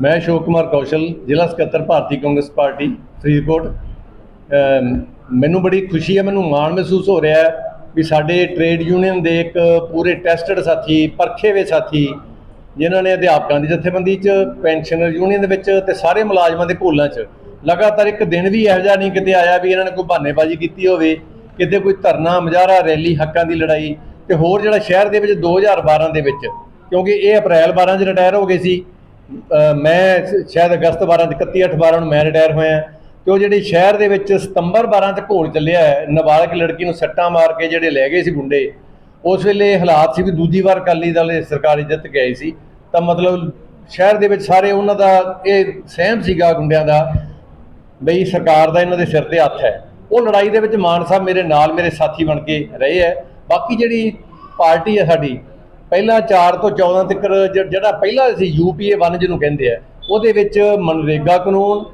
ਮੈਂ ਅਸ਼ੋਕ ਕੁਮਾਰ ਕੌਸ਼ਲ, ਜ਼ਿਲ੍ਹਾ ਸਕੱਤਰ ਭਾਰਤੀ ਕਾਂਗਰਸ ਪਾਰਟੀ, ਫਰੀਦਕੋਟ। ਮੈਨੂੰ ਬੜੀ ਖੁਸ਼ੀ ਹੈ, ਮੈਨੂੰ ਮਾਣ ਮਹਿਸੂਸ ਹੋ ਰਿਹਾ ਹੈ ਵੀ ਸਾਡੇ ਟ੍ਰੇਡ ਯੂਨੀਅਨ ਦੇ ਇੱਕ ਪੂਰੇ ਟੈਸਟਡ ਸਾਥੀ, ਪਰਖੇ ਹੋਏ ਸਾਥੀ, ਜਿਨ੍ਹਾਂ ਨੇ ਅਧਿਆਪਕਾਂ ਦੀ ਜਥੇਬੰਦੀ 'ਚ ਪੈਨਸ਼ਨਰ ਯੂਨੀਅਨ ਦੇ ਵਿੱਚ ਤੇ ਸਾਰੇ ਮੁਲਾਜ਼ਮਾਂ ਦੇ ਘੋਲਾਂ 'ਚ, ਲਗਾਤਾਰ ਇੱਕ ਦਿਨ ਵੀ ਇਹੋ ਜਿਹਾ ਨਹੀਂ ਕਿਤੇ ਆਇਆ ਵੀ ਇਹਨਾਂ ਨੇ ਕੋਈ ਬਹਾਨੇਬਾਜ਼ੀ ਕੀਤੀ ਹੋਵੇ, ਕਿਤੇ ਕੋਈ ਧਰਨਾ ਮੁਜ਼ਾਹਰਾ ਰੈਲੀ, ਹੱਕਾਂ ਦੀ ਲੜਾਈ ਤੇ ਹੋਰ ਜਿਹੜਾ ਸ਼ਹਿਰ ਦੇ ਵਿੱਚ 2012 ਦੇ ਵਿੱਚ, ਕਿਉਂਕਿ ਇਹ ਅਪ੍ਰੈਲ 12 'ਚ ਰਿਟਾਇਰ ਹੋ ਗਏ ਸੀ ਮੈਂ ਸ਼ਾਇਦ ਅਗਸਤ 12 ਚ 31 8 12 ਨੂੰ ਮੈਂ ਰਿਟਾਇਰ ਹੋਇਆ ਤੇ ਉਹ ਜਿਹੜੀ ਸ਼ਹਿਰ ਦੇ ਵਿੱਚ ਸਤੰਬਰ 12 ਚ ਘੋਲ ਚੱਲਿਆ ਹੈ, ਨਾਬਾਲਗ ਲੜਕੀ ਨੂੰ ਸੱਟਾਂ ਮਾਰ ਕੇ ਜਿਹੜੇ ਲੈ ਗਏ ਸੀ ਗੁੰਡੇ, ਉਸ ਵੇਲੇ ਹਾਲਾਤ ਸੀ ਵੀ ਦੂਜੀ ਵਾਰ ਅਕਾਲੀ ਦਲ ਸਰਕਾਰੀ ਜਿੱਤ ਕੇ ਆਈ ਸੀ, ਤਾਂ ਮਤਲਬ ਸ਼ਹਿਰ ਦੇ ਵਿੱਚ ਸਾਰੇ ਉਹਨਾਂ ਦਾ ਇਹ ਸਹਿਮ ਸੀਗਾ ਗੁੰਡਿਆਂ ਦਾ, ਬਈ ਸਰਕਾਰ ਦਾ ਇਹਨਾਂ ਦੇ ਸਿਰ ਤੇ ਹੱਥ ਹੈ। ਉਹ ਲੜਾਈ ਦੇ ਵਿੱਚ ਮਾਨ ਸਾਹਿਬ ਮੇਰੇ ਨਾਲ ਮੇਰੇ ਸਾਥੀ ਬਣ ਕੇ ਰਹੇ ਹੈ ਬਾਕੀ ਜਿਹੜੀ ਪਾਰਟੀ ਹੈ ਸਾਡੀ, ਪਹਿਲਾਂ 4 ਤੋਂ 14 ਤੱਕ ਜ- ਜਿਹੜਾ ਪਹਿਲਾ ਸੀ ਯੂਪੀਏ 1 ਜਿਹਨੂੰ ਕਹਿੰਦੇ ਆ, ਉਹਦੇ ਵਿੱਚ ਮਨਰੇਗਾ ਕਾਨੂੰਨ,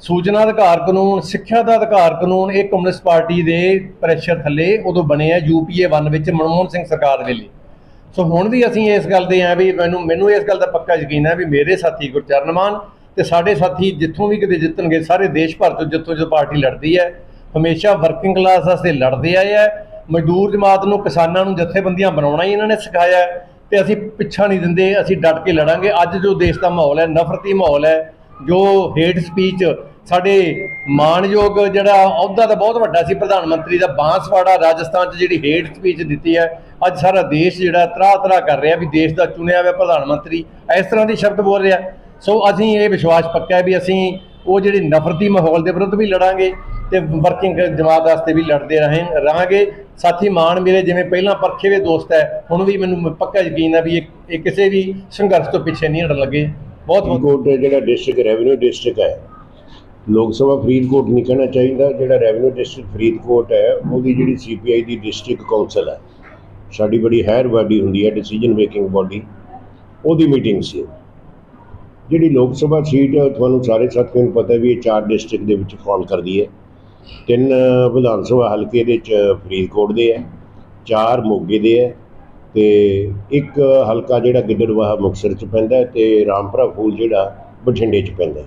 ਸੂਚਨਾ ਅਧਿਕਾਰ ਕਾਨੂੰਨ, ਸਿੱਖਿਆ ਦਾ ਅਧਿਕਾਰ ਕਾਨੂੰਨ, ਇਹ ਕਮਿਊਨਿਸਟ ਪਾਰਟੀ ਦੇ ਪ੍ਰੈਸ਼ਰ ਥੱਲੇ ਉਦੋਂ ਬਣੇ ਆ ਯੂਪੀਏ 1 ਵਿੱਚ ਮਨਮੋਹਨ ਸਿੰਘ ਸਰਕਾਰ ਵੇਲੇ ਸੋ ਹੁਣ ਵੀ ਅਸੀਂ ਇਸ ਗੱਲ ਦੇ ਆ ਵੀ ਮੈਨੂੰ ਮੈਨੂੰ ਇਸ ਗੱਲ ਦਾ ਪੱਕਾ ਯਕੀਨ ਹੈ ਵੀ ਮੇਰੇ ਸਾਥੀ ਗੁਰਚਰਨ ਮਾਨ ਤੇ ਸਾਡੇ ਸਾਥੀ ਜਿੱਥੋਂ ਵੀ ਕਿਤੇ ਜਿੱਤਣਗੇ, ਸਾਰੇ ਦੇਸ਼ ਭਰ ਤੋਂ ਜਿੱਥੋਂ ਜਿੱਥੋਂ ਪਾਰਟੀ ਲੜਦੀ ਹੈ, ਹਮੇਸ਼ਾ ਵਰਕਿੰਗ ਕਲਾਸ ਵਾਸਤੇ ਲੜਦੇ ਆਏ ਆ ਮਜ਼ਦੂਰ ਜਮਾਤ ਨੂੰ ਕਿਸਾਨਾਂ ਨੂੰ ਜਥੇਬੰਦੀਆਂ ਬਣਾਉਣਾ ਹੀ ਇਹਨਾਂ ਨੇ ਸਿਖਾਇਆ ਹੈ ਤੇ ਅਸੀਂ ਪਿੱਛਾ ਨਹੀਂ ਦਿੰਦੇ, ਅਸੀਂ ਡਟ ਕੇ ਲੜਾਂਗੇ। ਅੱਜ ਜੋ ਦੇਸ਼ ਦਾ ਮਾਹੌਲ ਹੈ, ਨਫ਼ਰਤੀ ਮਾਹੌਲ ਹੈ, ਜੋ ਹੇਟ ਸਪੀਚ ਸਾਡੇ ਮਾਣਯੋਗ ਜਿਹੜਾ ਅਹੁਦਾ ਤਾਂ ਬਹੁਤ ਵੱਡਾ ਸੀ, ਪ੍ਰਧਾਨ ਮੰਤਰੀ ਦਾ ਬਾਂਸਵਾੜਾ ਰਾਜਸਥਾਨ 'ਚ ਜਿਹੜੀ ਹੇਟ ਸਪੀਚ ਦਿੱਤੀ ਹੈ, ਅੱਜ ਸਾਰਾ ਦੇਸ਼ ਜਿਹੜਾ ਤਰਾ ਤਰਾ ਕਰ ਰਿਹਾ ਵੀ ਦੇਸ਼ ਦਾ ਚੁਣਿਆ ਹੋਇਆ ਪ੍ਰਧਾਨ ਮੰਤਰੀ ਇਸ ਤਰ੍ਹਾਂ ਦੀ ਸ਼ਬਦ ਬੋਲ ਰਿਹਾ। ਸੋ ਅਸੀਂ ਇਹ ਵਿਸ਼ਵਾਸ ਪੱਕਾ ਹੈ ਵੀ ਅਸੀਂ ਉਹ ਜਿਹੜੇ ਨਫ਼ਰਤੀ ਮਾਹੌਲ ਦੇ ਵਿਰੁੱਧ ਵੀ ਲੜਾਂਗੇ। ਤੇ ਵਰਕਿੰਗ ਜਮਾਤ ਵਾਸਤੇ ਵੀ ਲੜਦੇ ਰਹੇ, ਰਹਾਂਗੇ। ਸਾਥੀ ਮਾਨ ਮੇਰੇ ਜਿਵੇਂ ਪਹਿਲਾਂ ਪਰਖੇ ਹੋਏ ਦੋਸਤ ਹੈ, ਹੁਣ ਵੀ ਮੈਨੂੰ ਪੱਕਾ ਯਕੀਨ ਹੈ ਵੀ ਇਹ ਕਿਸੇ ਵੀ ਸੰਘਰਸ਼ ਤੋਂ ਪਿੱਛੇ ਨਹੀਂ ਹਟਣ ਲੱਗੇ। ਬਹੁਤ ਬਹੁਤ ਫਰੀਦਕੋਟ ਜਿਹੜਾ ਡਿਸਟ੍ਰਿਕਟ ਰੈਵਨਿਊ ਡਿਸਟ੍ਰਿਕਟ ਹੈ, ਲੋਕ ਸਭਾ ਫਰੀਦਕੋਟ ਨਹੀਂ ਕਹਿਣਾ ਚਾਹੀਦਾ, ਜਿਹੜਾ ਰੈਵਨਿਊ ਡਿਸਟ੍ਰਿਕਟ ਫਰੀਦਕੋਟ ਹੈ, ਉਹਦੀ ਜਿਹੜੀ ਸੀਪੀਆਈ ਦੀ ਡਿਸਟ੍ਰਿਕਟ ਕਾਉਂਸਲ ਹੈ, ਸਾਡੀ ਬੜੀ ਹਾਇਰ ਬਾਡੀ ਹੁੰਦੀ ਹੈ ਡਿਸੀਜਨ ਮੇਕਿੰਗ ਬਾਡੀ ਉਹਦੀ ਮੀਟਿੰਗ ਸੀ। ਜਿਹੜੀ ਲੋਕ ਸਭਾ ਸੀਟ ਤੁਹਾਨੂੰ ਸਾਰੇ ਸਾਥੀਆਂ ਨੂੰ ਪਤਾ ਵੀ ਇਹ ਚਾਰ ਡਿਸਟ੍ਰਿਕਟ ਦੇ ਵਿੱਚ ਫਾਲ ਕਰਦੀ ਹੈ। ਤਿੰਨ ਵਿਧਾਨ ਸਭਾ ਹਲਕੇ ਦੇ ਚ ਫਰੀਦਕੋਟ ਦੇ ਹੈ, ਚਾਰ ਮੋਗੇ ਦੇ ਹੈ ਤੇ ਇੱਕ ਹਲਕਾ ਜਿਹੜਾ ਗਿੱਦੜਵਾਹਾ ਮੁਕਤਸਰ ਚ ਪੈਂਦਾ ਹੈ ਤੇ ਰਾਮਪੁਰਾ ਫੂਲ ਜਿਹੜਾ ਬਠਿੰਡੇ ਚ ਪੈਂਦਾ ਹੈ।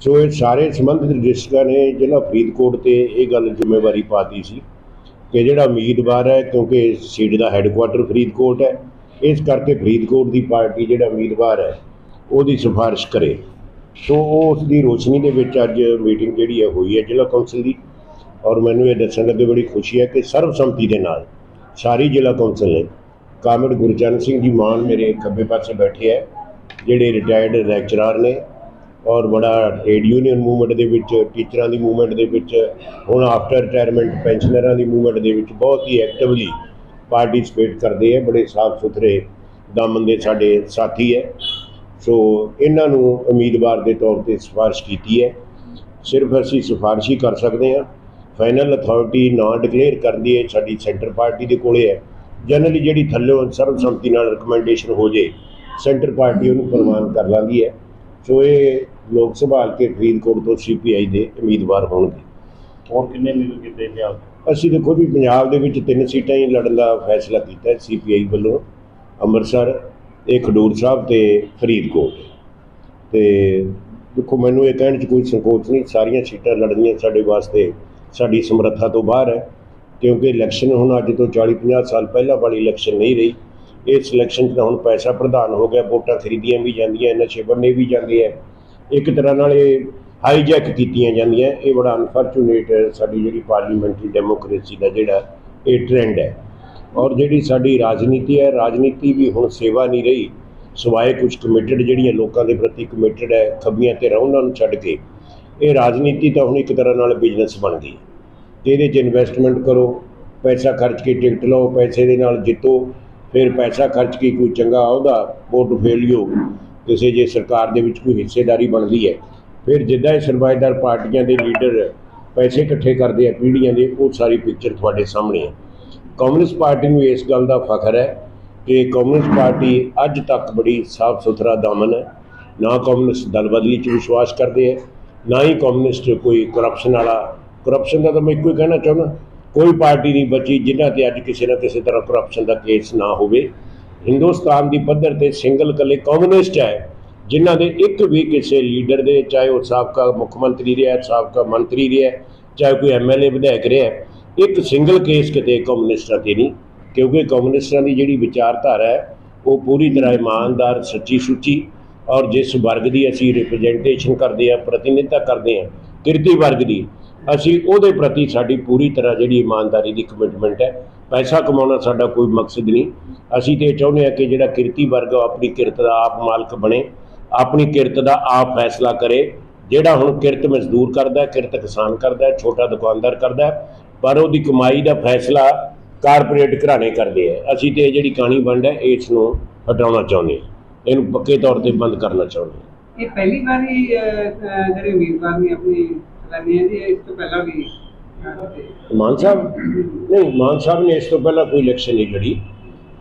ਸੋ ਇਹ ਸਾਰੇ ਸੰਬੰਧਿਤ ਡਿਸਟ੍ਰਿਕਟਾਂ ਨੇ ਜ਼ਿਲ੍ਹਾ ਫਰੀਦਕੋਟ ਤੇ ਇਹ ਗੱਲ ਜ਼ਿੰਮੇਵਾਰੀ ਪਾਤੀ ਸੀ ਕਿ ਜਿਹੜਾ ਉਮੀਦਵਾਰ ਹੈ, ਕਿਉਂਕਿ ਸੀਟ ਦਾ ਹੈੱਡਕੁਆਟਰ ਫਰੀਦਕੋਟ ਹੈ, ਇਸ ਕਰਕੇ ਫਰੀਦਕੋਟ ਦੀ ਪਾਰਟੀ ਜਿਹੜਾ ਉਮੀਦਵਾਰ ਹੈ, ਉਹਦੀ ਸਿਫਾਰਿਸ਼ ਕਰੇ। ਸੋ ਉਹ ਉਸ ਦੀ ਰੋਸ਼ਨੀ ਦੇ ਵਿੱਚ ਅੱਜ ਮੀਟਿੰਗ ਜਿਹੜੀ ਹੈ ਹੋਈ ਹੈ ਜ਼ਿਲ੍ਹਾ ਕੌਂਸਲ ਦੀ। ਔਰ ਮੈਨੂੰ ਇਹ ਦੱਸਣ ਲੱਗੇ ਬੜੀ ਖੁਸ਼ੀ ਹੈ ਕਿ ਸਰਬਸੰਮਤੀ ਦੇ ਨਾਲ ਸਾਰੀ ਜ਼ਿਲ੍ਹਾ ਕੌਂਸਲ ਨੇ ਕਾਮਰੇਡ ਗੁਰਚਰਨ ਸਿੰਘ ਜੀ ਮਾਨ ਮੇਰੇ ਖੱਬੇ ਪਾਸੇ ਬੈਠੇ ਹੈ, ਜਿਹੜੇ ਰਿਟਾਇਰਡ ਲੈਕਚਰਰ ਨੇ ਔਰ ਬੜਾ ਟ੍ਰੇਡ ਯੂਨੀਅਨ ਮੂਵਮੈਂਟ ਦੇ ਵਿੱਚ ਟੀਚਰਾਂ ਦੀ ਮੂਵਮੈਂਟ ਦੇ ਵਿੱਚ, ਹੁਣ ਆਫਟਰ ਰਿਟਾਇਰਮੈਂਟ ਪੈਨਸ਼ਨਰਾਂ ਦੀ ਮੂਵਮੈਂਟ ਦੇ ਵਿੱਚ ਬਹੁਤ ਹੀ ਐਕਟਿਵਲੀ ਪਾਰਟਿਸਿਪੇਟ ਕਰਦੇ ਹੈ, ਬੜੇ ਸਾਫ਼ ਸੁਥਰੇ ਦਮਨ ਦੇ ਸਾਡੇ ਸਾਥੀ ਹੈ। ਸੋ ਇਹਨਾਂ ਨੂੰ ਉਮੀਦਵਾਰ ਦੇ ਤੌਰ ਤੇ ਸਿਫਾਰਿਸ਼ ਕੀਤੀ ਹੈ। ਸਿਰਫ ਅਸੀਂ ਸਿਫਾਰਿਸ਼ ਹੀ ਕਰ ਸਕਦੇ ਹਾਂ। ਫਾਈਨਲ ਅਥਾਰਟੀ ਨਾ ਡਿਕਲੇਅਰ ਕਰਦੀ ਹੈ ਸਾਡੀ ਸੈਂਟਰ ਪਾਰਟੀ ਦੇ ਕੋਲੇ ਹੈ। ਜਨਰਲੀ ਜਿਹੜੀ ਥੱਲੇ ਸਰਬਸੰਮਤੀ ਨਾਲ ਰਿਕਮੈਂਡੇਸ਼ਨ ਹੋ ਜੇ ਸੈਂਟਰ ਪਾਰਟੀ ਉਹਨੂੰ ਪ੍ਰਵਾਨ ਕਰ ਲਾਂਦੀ ਹੈ। ਸੋ ਇਹ ਲੋਕ ਸਭਾ ਹਲਕੇ ਫਰੀਦਕੋਟ ਤੋਂ ਸੀਪੀਆਈ ਦੇ ਉਮੀਦਵਾਰ ਹੋਣਗੇ। ਹੋਰ ਕਿੰਨੇ ਮਿਲ ਕਿਤੇ ਪੰਜਾਬ ਅਸੀਂ ਦੇਖੋ ਜੀ ਪੰਜਾਬ ਦੇ ਵਿੱਚ ਤਿੰਨ ਸੀਟਾਂ ਹੀ ਲੜਨ ਦਾ ਫੈਸਲਾ ਕੀਤਾ ਹੈ ਸੀਪੀਆਈ ਵੱਲੋਂ। ਅੰਮ੍ਰਿਤਸਰ ਇਹ ਖਡੂਰ ਸਾਹਿਬ ਤੇ ਫਰੀਦਕੋਟ। ਤੇ ਦੇਖੋ, ਮੈਨੂੰ ਇਹ ਕਹਿਣ 'ਚ ਕੋਈ ਸੰਕੋਚ ਨਹੀਂ, ਸਾਰੀਆਂ ਸੀਟਾਂ ਲੜਨੀਆਂ ਸਾਡੇ ਵਾਸਤੇ ਸਾਡੀ ਸਮਰੱਥਾ ਤੋਂ ਬਾਹਰ ਹੈ, ਕਿਉਂਕਿ ਇਲੈਕਸ਼ਨ ਹੁਣ ਅੱਜ ਤੋਂ 40-50 ਸਾਲ ਪਹਿਲਾਂ ਵਾਲੀ ਇਲੈਕਸ਼ਨ ਨਹੀਂ ਰਹੀ। ਇਸ ਇਲੈਕਸ਼ਨ 'ਚ ਤਾਂ ਹੁਣ ਪੈਸਾ ਪ੍ਰਧਾਨ ਹੋ ਗਿਆ, ਵੋਟਾਂ ਖਰੀਦੀਆਂ ਵੀ ਜਾਂਦੀਆਂ, ਨਸ਼ੇ ਬੰਨੇ ਵੀ ਜਾਂਦੇ ਆ। ਇੱਕ ਤਰ੍ਹਾਂ ਨਾਲ ਇਹ ਹਾਈਜੈਕ ਕੀਤੀਆਂ ਜਾਂਦੀਆਂ, ਇਹ ਬੜਾ ਅਨਫੋਰਚੂਨੇਟ ਸਾਡੀ ਜਿਹੜੀ ਪਾਰਲੀਮੈਂਟਰੀ ਡੈਮੋਕ੍ਰੇਸੀ ਦਾ ਜਿਹੜਾ ਇਹ ਟ੍ਰੈਂਡ ਹੈ। ਔਰ ਜਿਹੜੀ ਸਾਡੀ ਰਾਜਨੀਤੀ ਹੈ, ਰਾਜਨੀਤੀ ਵੀ ਹੁਣ ਸੇਵਾ ਨਹੀਂ ਰਹੀ। ਸਵਾਏ ਕੁਝ ਕਮਿਟਡ ਜਿਹੜੀਆਂ ਲੋਕਾਂ ਦੇ ਪ੍ਰਤੀ ਕਮਿਟਡ ਹੈ, ਖੱਬੀਆਂ ਤੇ ਉਹਨਾਂ ਨੂੰ ਛੱਡ ਕੇ, ਇਹ ਰਾਜਨੀਤੀ ਤਾਂ ਹੁਣ ਇੱਕ ਤਰ੍ਹਾਂ ਨਾਲ ਬਿਜ਼ਨਸ ਬਣ ਗਈ। ਤੇ ਇਹਦੇ 'ਚ ਇਨਵੈਸਟਮੈਂਟ ਕਰੋ, ਪੈਸਾ ਖਰਚ ਕੇ ਟਿਕਟ ਲਓ, ਪੈਸੇ ਦੇ ਨਾਲ ਜਿੱਤੋ, ਫਿਰ ਪੈਸਾ ਖਰਚ ਕੇ ਕੋਈ ਚੰਗਾ ਅਹੁਦਾ ਪੋਰਟਫੋਲੀਓ ਕਿਸੇ ਜੇ ਸਰਕਾਰ ਦੇ ਵਿੱਚ ਕੋਈ ਹਿੱਸੇਦਾਰੀ ਬਣਦੀ ਹੈ, ਫਿਰ ਜਿੱਦਾਂ ਇਹ ਸਰਮਾਏਦਾਰ ਪਾਰਟੀਆਂ ਦੇ ਲੀਡਰ ਪੈਸੇ ਇਕੱਠੇ ਕਰਦੇ ਆ, ਪੀੜ੍ਹੀਆਂ ਦੇ, ਉਹ ਸਾਰੀ ਪਿਕਚਰ ਤੁਹਾਡੇ ਸਾਹਮਣੇ ਹੈ ਕਾਂਗਰਸ ਪਾਰਟੀ ਨੂੰ ਇਸ ਗੱਲ ਦਾ ਫਖਰ ਹੈ ਕਿ ਕਾਂਗਰਸ ਪਾਰਟੀ ਅੱਜ ਤੱਕ ਬੜੀ ਸਾਫ਼ ਸੁਥਰਾ ਦਾਮਨ ਹੈ। ਨਾ ਕਮਿਊਨਿਸਟ ਦਲ ਬਦਲੀ 'ਚ ਵਿਸ਼ਵਾਸ ਕਰਦੇ ਹੈ, ਨਾ ਹੀ ਕਮਿਊਨਿਸਟ ਕੋਈ ਕਰਪਸ਼ਨ ਵਾਲਾ। ਕਰਪਸ਼ਨ ਦਾ ਤਾਂ ਮੈਂ ਇੱਕੋ ਹੀ ਕਹਿਣਾ ਚਾਹੁੰਦਾ, ਕੋਈ ਪਾਰਟੀ ਨਹੀਂ ਬਚੀ ਜਿਨ੍ਹਾਂ ਤੇ ਅੱਜ ਕਿਸੇ ਨਾ ਕਿਸੇ ਤਰ੍ਹਾਂ ਕਰਪਸ਼ਨ ਦਾ ਕੇਸ ਨਾ ਹੋਵੇ। ਹਿੰਦੁਸਤਾਨ ਦੀ ਪੱਧਰ ਤੇ ਸਿੰਗਲ ਕੱਲੇ ਕਮਿਊਨਿਸਟ ਹੈ, ਜਿਨ੍ਹਾਂ ਦੇ ਇੱਕ ਵੀ ਕਿਸੇ ਲੀਡਰ ਦੇ, ਚਾਹੇ ਉਹ ਸਾਬਕਾ ਮੁੱਖ ਮੰਤਰੀ ਰਿਹਾ, ਸਾਬਕਾ ਮੰਤਰੀ ਰਿਹਾ, ਚਾਹੇ ਕੋਈ ਐਮਐਲਏ ਵਿਧਾਇਕ ਰਿਹਾ ਇੱਕ ਸਿੰਗਲ ਕੇਸ ਕਿਤੇ ਕਮਿਊਨਿਸਟਾਂ ਤੇ ਨਹੀਂ, ਕਿਉਂਕਿ ਕਮਿਊਨਿਸਟਾਂ ਦੀ ਜਿਹੜੀ ਵਿਚਾਰਧਾਰਾ ਹੈ, ਉਹ ਪੂਰੀ ਤਰ੍ਹਾਂ ਇਮਾਨਦਾਰ, ਸੱਚੀ ਸੁੱਚੀ ਔਰ ਜਿਸ ਵਰਗ ਦੀ ਅਸੀਂ ਰਿਪਰੈਜ਼ੈਂਟੇਸ਼ਨ ਕਰਦੇ ਆ ਪ੍ਰਤੀਨਿਧਤਾ ਕਰਦੇ ਆ ਕਿਰਤੀ ਵਰਗ ਦੀ, ਅਸੀਂ ਉਹਦੇ ਪ੍ਰਤੀ ਸਾਡੀ ਪੂਰੀ ਤਰ੍ਹਾਂ ਜਿਹੜੀ ਇਮਾਨਦਾਰੀ ਦੀ ਕਮਿਟਮੈਂਟ ਹੈ, ਪੈਸਾ ਕਮਾਉਣਾ ਸਾਡਾ ਕੋਈ ਮਕਸਦ ਨਹੀਂ। ਅਸੀਂ ਤੇ ਇਹ ਚਾਹੁੰਦੇ ਆ ਕਿ ਜਿਹੜਾ ਕਿਰਤੀ ਵਰਗ ਆਪਣੀ ਕਿਰਤ ਦਾ ਆਪ ਮਾਲਕ ਬਣੇ, ਆਪਣੀ ਕਿਰਤ ਦਾ ਆਪ ਫੈਸਲਾ ਕਰੇ, ਜਿਹੜਾ ਹੁਣ ਕਿਰਤ ਮਜ਼ਦੂਰ ਕਰਦਾ, ਕਿਰਤ ਕਿਸਾਨ ਕਰਦਾ, ਛੋਟਾ ਦੁਕਾਨਦਾਰ ਕਰਦਾ ਪਰ ਉਹਦੀ ਕਮਾਈ ਦਾ ਫੈਸਲਾ ਕਾਰਪੋਰੇਟ ਘਰਾਣੇ ਕਰਦੇ ਆ। ਅਸੀਂ ਤੇ ਇਹ ਜਿਹੜੀ ਕਹਾਣੀ ਵੰਡ ਹੈ ਇਸ ਨੂੰ ਹਟਾਉਣਾ ਚਾਹੁੰਦੇ ਹਾਂ ਇਹਨੂੰ ਪੱਕੇ ਤੌਰ ਤੇ ਬੰਦ ਕਰਨਾ ਚਾਹੁੰਦੇ ਹਾਂ ਇਹ ਪਹਿਲੀ ਵਾਰੀ ਅਹ, ਜਿਹੜੇ ਉਮੀਦਵਾਰ ਨੇ ਆਪਣੀ ਚਲਾਨੀ ਹੈ ਜੀ ਇਸ ਤੋਂ ਪਹਿਲਾਂ ਵੀ ਮਾਨ ਸਾਹਿਬ ਨਹੀਂ ਮਾਨ ਸਾਹਿਬ ਨੇ ਇਸ ਤੋਂ ਪਹਿਲਾਂ ਕੋਈ ਇਲੈਕਸ਼ਨ ਨਹੀਂ ਲੜੀ।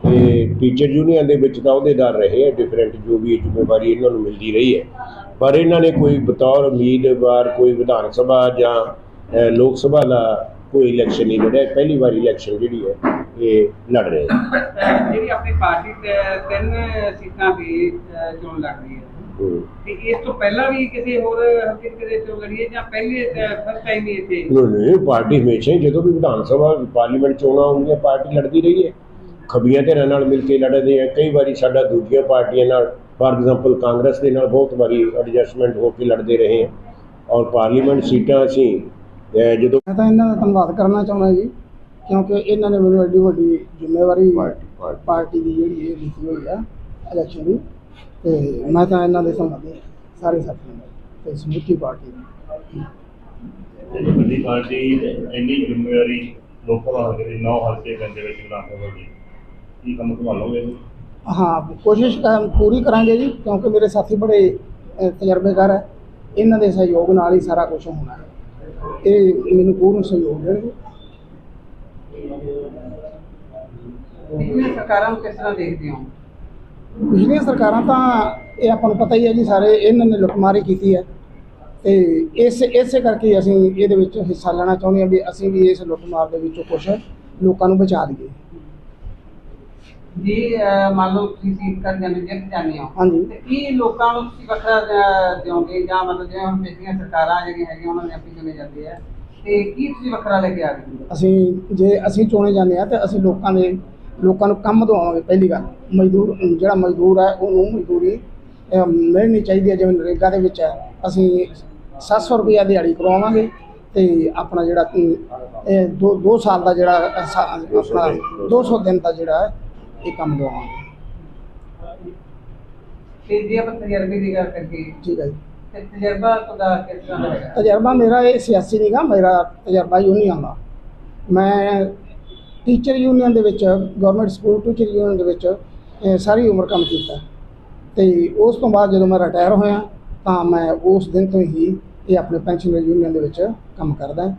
ਤੇ ਟੀਚਰ ਯੂਨੀਅਨ ਦੇ ਵਿੱਚ ਤਾਂ ਅਹੁਦੇਦਾਰ ਰਹੇ ਹੈ ਡਿਫਰੈਂਟ ਜੋ ਵੀ ਜ਼ਿੰਮੇਵਾਰੀ ਇਹਨਾਂ ਨੂੰ ਮਿਲਦੀ ਰਹੀ ਹੈ। ਪਰ ਇਹਨਾਂ ਨੇ ਕੋਈ ਬਤੌਰ ਉਮੀਦਵਾਰ ਕੋਈ ਵਿਧਾਨ ਸਭਾ ਜਾਂ ਲੋਕ ਸਭਾ ਦਾ ਕੋਈ ਇਲੈਕਸ਼ਨ ਨਹੀਂ ਲੜਿਆ ਇਹ ਪਹਿਲੀ ਵਾਰ ਇਲੈਕਸ਼ਨ ਜਿਹੜੀ ਹੈ ਇਹ ਲੜ ਰਹੇ ਹੈ ਜਿਹੜੀ ਆਪਣੀ ਪਾਰਟੀ ਤੇ ਤਿੰਨ ਸੀਟਾਂ ਤੇ ਅਹ, ਚੋਣ ਲੜ ਰਹੀ ਹੈ। ਹੂੰ। ਤੇ ਇਸ ਤੋਂ ਪਹਿਲਾਂ ਵੀ ਕਿਸੇ ਹੋਰ ਹਲਕੇ ਦੇ ਚੋਣ ਲੜੀ ਹੈ ਜਾਂ ਪਹਿਲੇ ਫਸਟ ਟਾਈਮ ਹੀ ਇੱਥੇ? ਨਹੀਂ ਨਹੀਂ ਪਾਰਟੀ ਹਮੇਸ਼ਾ ਹੀ ਜਦੋਂ ਵੀ ਵਿਧਾਨ ਸਭਾ ਪਾਰਲੀਮੈਂਟ ਚੋਣਾਂ ਹੁੰਦੀਆਂ ਪਾਰਟੀ ਲੜਦੀ ਰਹੀ ਹੈ। ਖੱਬੀਆਂ ਧਿਰਾਂ ਨਾਲ ਮਿਲ ਕੇ ਲੜਦੇ ਆ। ਕਈ ਵਾਰੀ ਸਾਡਾ ਦੂਜੀਆਂ ਪਾਰਟੀਆਂ ਨਾਲ ਫਾਰ ਐਗਜ਼ਾਮਪਲ ਕਾਂਗਰਸ ਦੇ ਨਾਲ ਬਹੁਤ ਵਾਰੀ ਐਡਜਸਟਮੈਂਟ ਹੋ ਕੇ ਲੜਦੇ ਰਹੇ ਔਰ ਪਾਰਲੀਮੈਂਟ ਸੀਟਾਂ ਅਸੀਂ ਅਹ, ਜਦੋਂ ਮੈਂ ਤਾਂ ਇਹਨਾਂ ਦਾ ਧੰਨਵਾਦ ਕਰਨਾ ਚਾਹੁੰਦਾ ਜੀ ਕਿਉਂਕਿ ਇਹਨਾਂ ਨੇ ਮੈਨੂੰ ਐਡੀ ਵੱਡੀ ਜ਼ਿੰਮੇਵਾਰੀ ਪਾਰਟੀ ਦੀ ਜਿਹੜੀ ਇਹ ਦਿੱਤੀ ਹੋਈ ਆ ਇਲੈਕਸ਼ਨ ਦੀ। ਤੇ ਮੈਂ ਤਾਂ ਇਹਨਾਂ ਦੇ ਹਾਂ, ਸਾਰੇ ਸਾਥੀਆਂ ਦਾ ਤੇ ਸਮੁੱਚੀ ਪਾਰਟੀ ਦਾ। ਜਿਹੜੀ ਵੱਡੀ ਪਾਰਟੀ ਇੰਨੀ ਜ਼ਿੰਮੇਵਾਰੀ ਲੋਕਾਂ ਦਾ ਹੱਕ ਦੀ ਨੌ ਹਲਕੇ ਪੈਂਦੇ ਵਿੱਚ ਬਣਾ ਹੋਵੇਗੀ ਕੀ ਕੰਮ ਸੰਭਾਲੋਗੇ ਹਾਂ ਕੋਸ਼ਿਸ਼ ਪੂਰੀ ਕਰਾਂਗੇ ਜੀ ਕਿਉਂਕਿ ਮੇਰੇ ਸਾਥੀ ਬੜੇ ਤਜਰਬੇਕਾਰ ਹੈ ਇਹਨਾਂ ਦੇ ਸਹਿਯੋਗ ਨਾਲ ਹੀ ਸਾਰਾ ਕੁਝ ਹੋਣਾ ਹੈ। ਇਹ ਮੈਨੂੰ ਪੂਰਨ ਸਹਿਯੋਗ ਦੇਣਗੇ ਪਿਛਲੀਆਂ ਸਰਕਾਰਾਂ ਨੂੰ ਕਿਸ ਤਰ੍ਹਾਂ ਦੇਖਦੇ ਹੋ? ਪਿਛਲੀਆਂ ਸਰਕਾਰਾਂ ਤਾਂ ਇਹ ਆਪਾਂ ਨੂੰ ਪਤਾ ਹੀ ਹੈ ਜੀ ਸਾਰੇ ਇਹਨਾਂ ਨੇ ਲੁੱਟਮਾਰੀ ਕੀਤੀ ਹੈ। ਤੇ ਇਸ ਇਸੇ ਕਰਕੇ ਅਸੀਂ ਇਹਦੇ ਵਿੱਚ ਹਿੱਸਾ ਲੈਣਾ ਚਾਹੁੰਦੇ ਹਾਂ ਵੀ ਅਸੀਂ ਵੀ ਇਸ ਲੁੱਟਮਾਰ ਦੇ ਵਿੱਚੋਂ ਕੁਝ ਲੋਕਾਂ ਨੂੰ ਬਚਾ ਦਈਏ ਜੇ ਅਹ, ਮੰਨ ਲਓ ਤੁਸੀਂ ਸੀਟ ਕਰ ਜਾਂਦੇ ਜਿੱਤ ਜਾਂਦੇ ਹੋ ਹਾਂਜੀ। ਤੇ ਕੀ ਲੋਕਾਂ ਨੂੰ ਤੁਸੀਂ ਵੱਖਰਾ ਅਹ, ਦਿਓਗੇ ਜਾਂ ਮਤਲਬ ਜਿਵੇਂ ਹੁਣ ਪਿਛਲੀਆਂ ਸਰਕਾਰਾਂ ਜਿਹੜੀਆਂ ਹੈਗੀਆਂ ਉਹਨਾਂ ਨੇ ਆਪੀ ਚੁਣੇ ਜਾਂਦੇ ਆ ਤੇ ਕੀ ਤੁਸੀਂ ਵੱਖਰਾ ਲੈ ਕੇ ਆ ਰਹੇ ਹੋ? ਅਸੀਂ ਜੇ ਅਸੀਂ ਚੁਣੇ ਜਾਂਦੇ ਆ ਤੇ ਅਸੀਂ ਲੋਕਾਂ ਦੇ ਲੋਕਾਂ ਨੂੰ ਕੰਮ ਦਵਾਵਾਂਗੇ ਪਹਿਲੀ ਗੱਲ। ਮਜ਼ਦੂਰ ਜਿਹੜਾ ਮਜ਼ਦੂਰ ਹੈ ਉਹਨੂੰ ਮਜ਼ਦੂਰੀ ਮਿਲਣੀ ਚਾਹੀਦੀ ਹੈ ਜਿਵੇਂ ਨਰੇਗਾ ਦੇ ਵਿੱਚ ਹੈ। ਅਸੀਂ 700 ਰੁਪਇਆ ਦਿਹਾੜੀ ਕਰਵਾਵਾਂਗੇ ਤੇ ਆਪਣਾ ਜਿਹੜਾ ਇਹ ਦੋ ਦੋ ਸਾਲ ਦਾ ਜਿਹੜਾ ਆਪਣਾ 200 ਦਿਨ ਦਾ ਜਿਹੜਾ ਇਹ ਕੰਮ ਦਵਾਵਾਂਗੇ। ਤੇ ਜੇ ਆਪਾਂ ਤਜਰਬੇ ਦੀ ਗੱਲ ਕਰੀਏ। ਠੀਕ ਹੈ ਜੀ। ਤੇ ਤਜਰਬਾ ਤੁਹਾਡਾ ਕਿਸ ਤਰ੍ਹਾਂ ਦਾ ਹੈਗਾ ਤਜਰਬਾ ਮੇਰਾ ਇਹ ਸਿਆਸੀ ਨਹੀਂਗਾ ਮੇਰਾ ਤਜਰਬਾ ਯੂਨੀਅਨ ਦਾ। ਮੈਂ ਟੀਚਰ ਯੂਨੀਅਨ ਦੇ ਵਿੱਚ ਗਵਰਨਮੈਂਟ ਸਕੂਲ ਟੀਚਰ ਯੂਨੀਅਨ ਦੇ ਵਿੱਚ ਸਾਰੀ ਉਮਰ ਕੰਮ ਕੀਤਾ। ਤੇ ਉਸ ਤੋਂ ਬਾਅਦ ਜਦੋਂ ਮੈਂ ਰਿਟਾਇਰ ਹੋਇਆ ਤਾਂ ਮੈਂ ਉਸ ਦਿਨ ਤੋਂ ਹੀ ਇਹ ਆਪਣੇ ਪੈਨਸ਼ਨਰ ਯੂਨੀਅਨ ਦੇ ਵਿੱਚ ਕੰਮ ਕਰਦਾ।